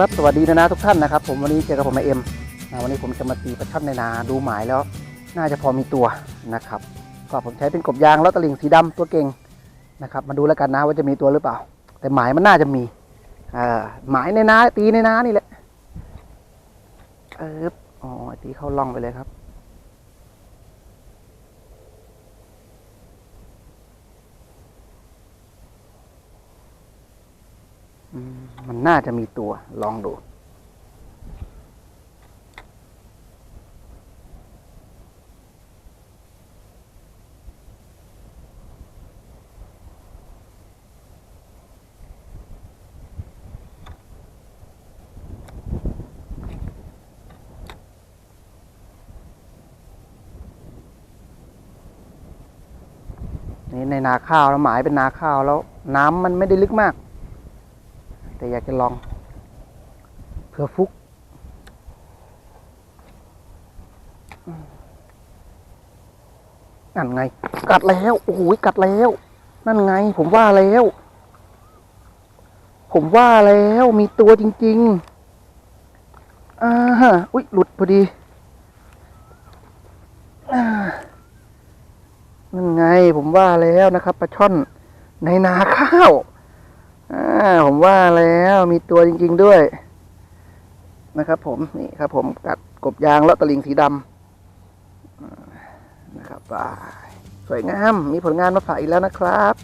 ครับสวัสดีนะนะทุกท่านนะครับ ผมวันนี้เจอกับผมไอเอ็มนะวันนี้ผมจะมาตีประชันในนาดูหมายแล้ว น่าจะพอมีตัวนะครับก็ผมใช้เป็นกบยางแล้วตะลิงสีดำตัวเก่งนะครับ มาดูแล้วกันนะว่าจะมีตัวหรือเปล่า แต่หมายมันน่าจะมีอหมายในนาตีในนานี่แหละเอออ๋อตีเข้าล่องไปเลยครับ มันน่าจะมีตัวลองดู นี่ในนาข้าวแล้วหมายเป็นนาข้าวแล้ว น้ำมันไม่ได้ลึกมาก แต่อยากจะลองเผื่อฟุกนั่นไง กัดแล้ว โอ้โหกัดแล้ว นั่นไง ผมว่าแล้ว ผมว่าแล้วมีตัวจริง ๆอ่าฮะอุ้ยหลุดพอดีนั่นไง ผมว่าแล้วนะครับปลาช่อนในนาข้าว อ่าผมว่าแล้วมีตัวจริง ๆด้วย นะครับ ผมนี่ครับ ผมกัดกบยางแล้วตะลิงสีดำนะครับสวยงามมีผลงานมาฝากอีกแล้วนะครับ